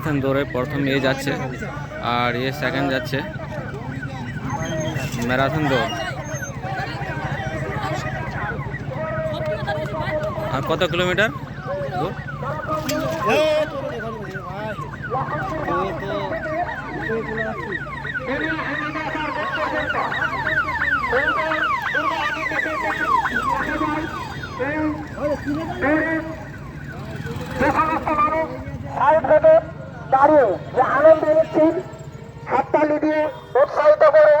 Marathon দৌড়ে প্রথম এ যাচ্ছে আর এ সেকেন্ড যাচ্ছে। ম্যারাথন দৌড়। আর কত কিলোমিটার? দূর সাইড থেকে যে আনন্দ হাততালি দিয়ে উৎসাহিত করে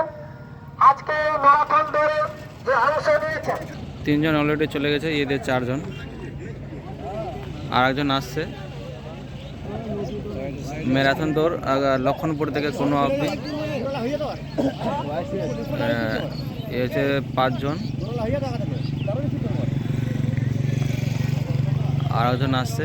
আজকে ম্যারাথন দৌড়ে যে অংশ তিনজন অলরেডি চলে গেছে এদের চারজন। আর একজন আসছে। ম্যারাথন দৌড় লক্ষণপুর থেকে কোনো অবধি। এ হচ্ছে পাঁচজন। আর একজন আসছে।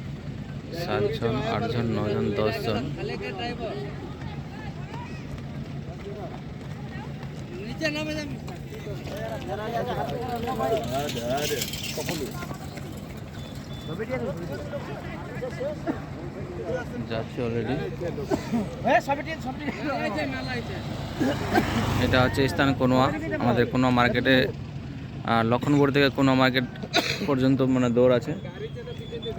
সাতজন আটজন নজন দশজন অলরেডি এটা হচ্ছে স্থান কোনোয়া। আমাদের কোনোয়া মার্কেটে লক্ষণপুর থেকে কোনোয়া মার্কেট পর্যন্ত মানে দৌড় আছে।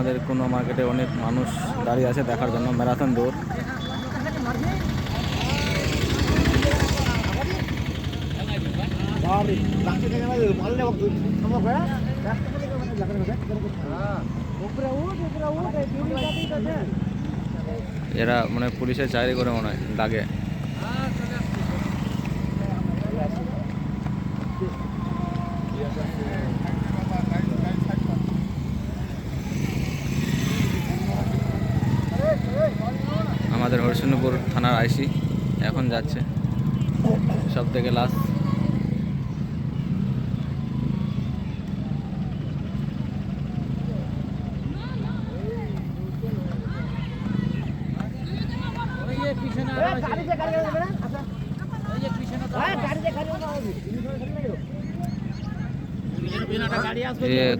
আমাদের কোনো মার্কেটে অনেক মানুষ দাঁড়িয়ে আছে দেখার জন্য ম্যারাথন দৌড়। এরা মানে পুলিশের চাকরি করে মনে হয়, দাগে আমাদের হরিশচন্দ্রপুর আইসি এখন যাচ্ছে। সব থেকে লাস্ট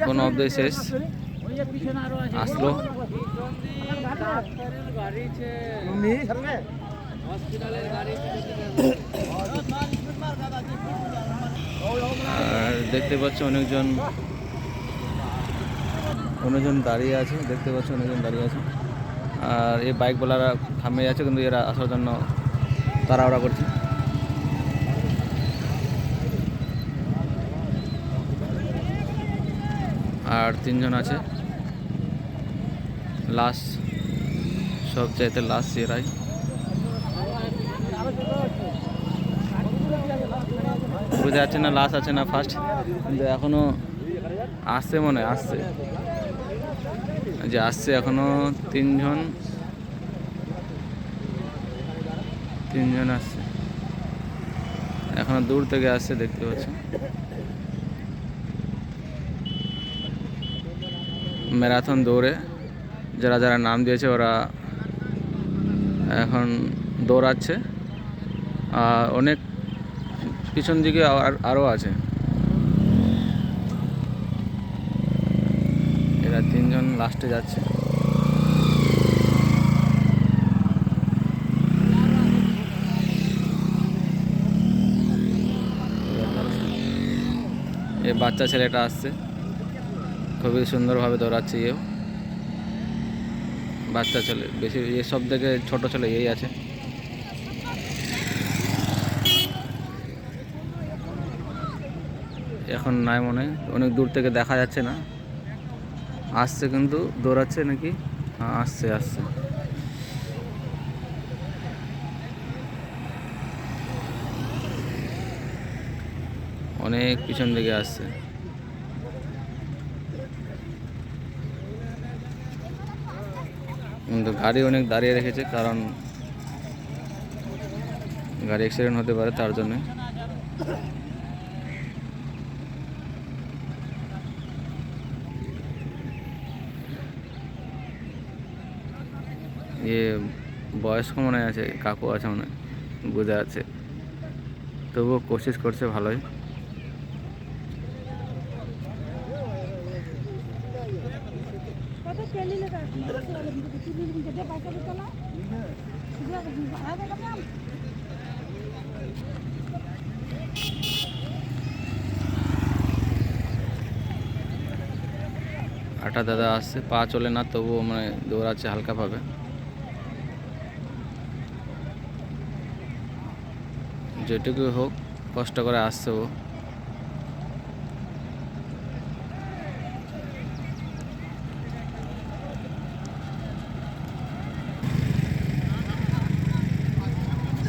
কোন অব্দ শেষ? আসলো। আর দেখতে পাচ্ছ অনেকজন অনেকজন দাঁড়িয়ে আছে, দেখতে পাচ্ছ অনেকজন দাঁড়িয়ে আছে। আর এই বাইকওয়ালারা থামে যাচ্ছে, কিন্তু এরা আসার জন্য তাড়াহুড়া করছে। আর তিনজন আছে। লাস্ট সবচাইতে লাস্ট এরাই বোঝা যাচ্ছে না লাস্ট আছে না ফার্স্ট কিন্তু এখনও আসছে মনে হয়, আসছে। যে আসছে এখনও তিনজন। তিনজন আসছে। এখনও দূর থেকে আসছে, দেখতে পাচ্ছ। ম্যারাথন দৌড়ে। যারা যারা নাম দিয়েছে, ওরা এখন দৌড়াচ্ছে। আর অনেক পিছন দিকে আর আরও আছে। এরা তিনজন লাস্টে যাচ্ছে। এ বাচ্চা ছেলেটা আসছে। খুবই সুন্দরভাবে দৌড়াচ্ছে এও বাচ্চা ছেলে, বেশি এসব থেকে ছোট ছেলে এই আছে। এখন নাই মনে অনেক দূর থেকে দেখা যাচ্ছে না। আসছে কিন্তু, দৌড়াচ্ছে নাকি? হ্যাঁ আসছে আসছে। অনেক পিছন দিকে আসছে। কিন্তু গাড়ি অনেক দাঁড়িয়ে রেখেছে, কারণ গাড়ি অ্যাক্সিডেন্ট হতে পারে তার জন্য। ইয়ে বয়স্ক মনে আছে, কাকু আছে মনে বোঝা আছে তবুও কোশিস করছে ভালোই। আটা দাদা আসছে, পা চলে না, তবুও মানে দৌড়াচ্ছে হালকাভাবে। যেটুকু হোক, কষ্ট করে আসছে ও।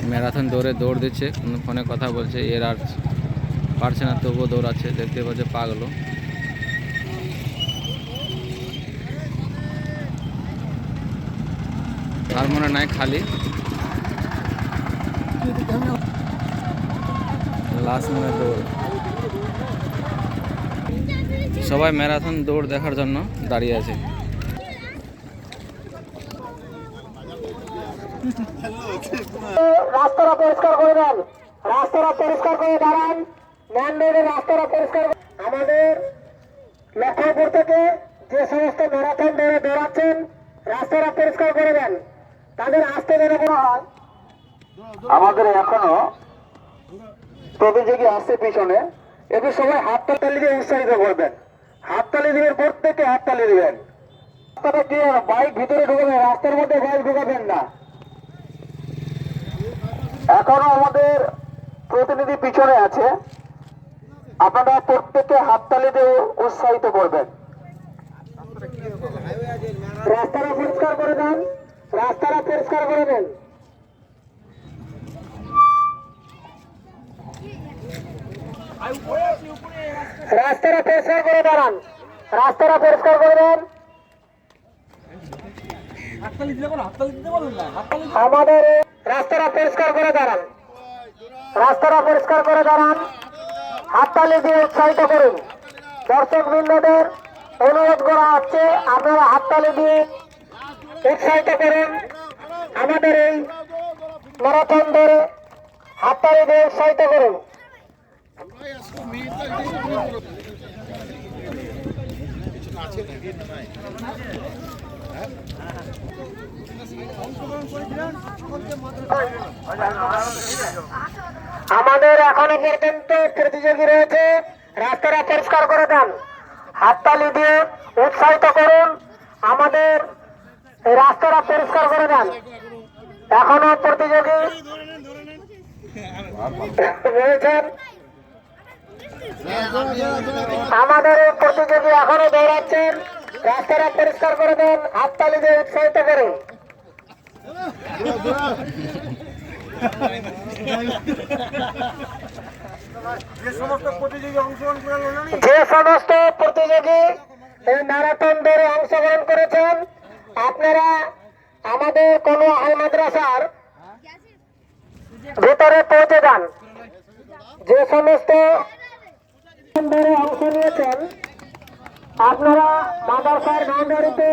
ম্যারাথন দৌড়ে দৌড় দিচ্ছে ফোনে কথা বলছে, এর আর পারছে না, তবুও দৌড়াচ্ছে দেখতে পাচ্ছে পাগলো আর মনে নাই খালি। লাস্ট মনে দৌড়। সবাই ম্যারাথন দৌড় দেখার জন্য দাঁড়িয়ে আছে। রাস্তাটা পরিষ্কার করে দেন। রাস্তাটা পরিষ্কার করে দাঁড়ান। ম্যান রোডের রাস্তাটা পরিষ্কার করে- আমাদের লক্ষ্মীপুর থেকে যে সমস্ত ম্যারাথন দৌড়ে দৌড়াচ্ছেন রাস্তাটা পরিষ্কার করে দেন। তাদের আসতে যেন কোনো হয় আমাদের এখনও প্রতিযোগী আসছে পিছনে এদের সবাই হাততালি দিয়ে উৎসাহিত করবেন। হাততালি দিবেন প্রত্যেকে হাততালি দিবেন। রাস্তাটা কি বাইক ভিতরে ঢুকাবেন, রাস্তার মধ্যে বাইক ঢুকাবেন না? এখনও আমাদের প্রতিনিধি পিছনে আছে। আপনারা প্রত্যেকে হাততালি দিয়ে উৎসাহিত করবেন। রাস্তাটা পরিষ্কার করে দেন, রাস্তাটা পরিষ্কার করে দেন। রাস্তাটা পরিষ্কার করে দাঁড়ান। রাস্তাটা পরিষ্কার করে দেন। আমাদের রাস্তাটা পরিষ্কার করে দাঁড়ান। রাস্তাটা পরিষ্কার করে দাঁড়ান। হাততালি দিয়ে উৎসাহিত করুন। দর্শক বৃন্দদের অনুরোধ করা হচ্ছে, আপনারা হাততালি দিয়ে উৎসাহিত করুন। আমাদের এই ম্যারাথন ধরে হাততালি দিয়ে উৎসাহিত করুন। আমাদের এখনও পর্যন্ত প্রতিযোগী রয়েছে। রাস্তাটা পরিষ্কার করে দেন। হাততালি দিয়ে উৎসাহিত করুন। আমাদের রাস্তাটা পরিষ্কার করে দেন। এখনও প্রতিযোগী রয়েছেন আমাদের প্রতিযোগী এখনও দৌড়াচ্ছেন। রাস্তাটা পরিষ্কার করে দেন হাততালি দিয়ে উৎসাহিত করুন যে সমস্ত প্রতিযোগী এই ম্যারাথন দৌড়ে অংশগ্রহণ করেছেন, আপনারা আমাদের কোনো আল মাদ্রাসার ভেতরে পৌঁছে যান। যে সমস্ত অংশ নিয়েছেন। আপনারা মাদারসার বাউন্ডারিতে